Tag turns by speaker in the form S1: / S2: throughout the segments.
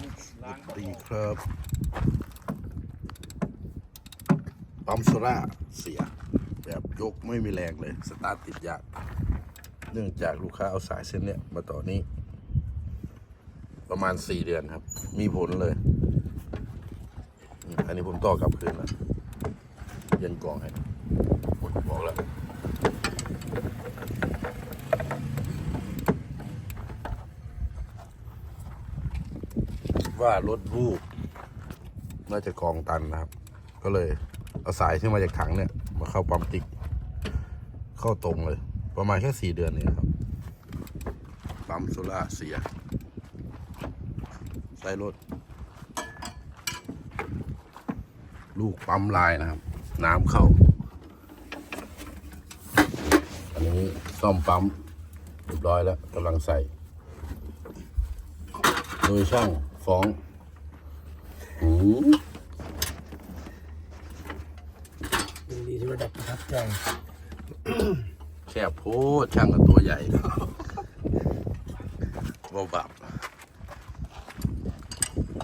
S1: ดีครับปั๊มโซล่าเสีย แบบยกไม่มีแรงเลย สตาร์ทติดยาก เนื่องจากลูกค้าเอาสายเส้นเนี้ยมาต่อนี้ ประมาณสี่เดือนครับ มีผลเลย อันนี้ผมต่อกลับคืนแล้วเย็นกองให้โอ้ยบอกแล้ว ว่ารถวูบน่าจะกองตันนะครับ ก็เลยเอาสายที่มาจากถังเนี่ย มาเข้าปั๊มติ๊ก เข้าตรงเลย ประมาณแค่สี่เดือนเองครับ ปั๊มโซล่าเสียใส่รถ ลูกปั๊มลายนะครับ น้ำเข้า อันนี้ซ่อมปั๊มเรียบร้อยแล้วกำลังใส่ โดยช่าง ฟ้องหู
S2: ยินดีที่ระดับประทับใจ
S1: แคบโพดช่างกับตัวใหญ่บ่บับ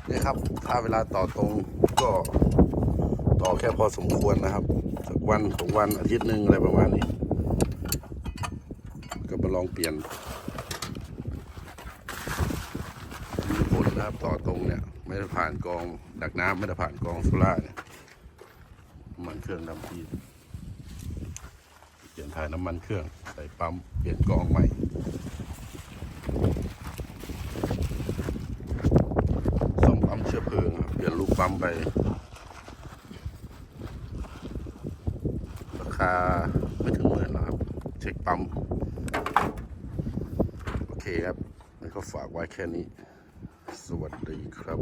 S1: นี่ครับ ถ้าเวลาต่อตรงก็ต่อแค่พอสมควรนะครับ สักวันสองวันอาทิตย์หนึ่งอะไรประมาณนี้ ก็มาลองเปลี่ยนมีผล นะครับ ต่อตรงเนี่ย ไม่ได้ผ่านกองดักน้ำไม่ได้ผ่านกองโซล่าเนี่ยน้ำมันเครื่องดำทีเปลี่ยนถ่ายน้ำมันเครื่องใส่ปั๊มเปลี่ยนกองใหม่ซ่อมปั๊มเชื้อเพลิงเปลี่ยนลูกปั๊มไป ราคาไม่ถึงหมื่นหรอกครับ เช็คปั๊ม โอเคครับแล้วก็ฝากไว้แค่นี้ สวัสดีครับ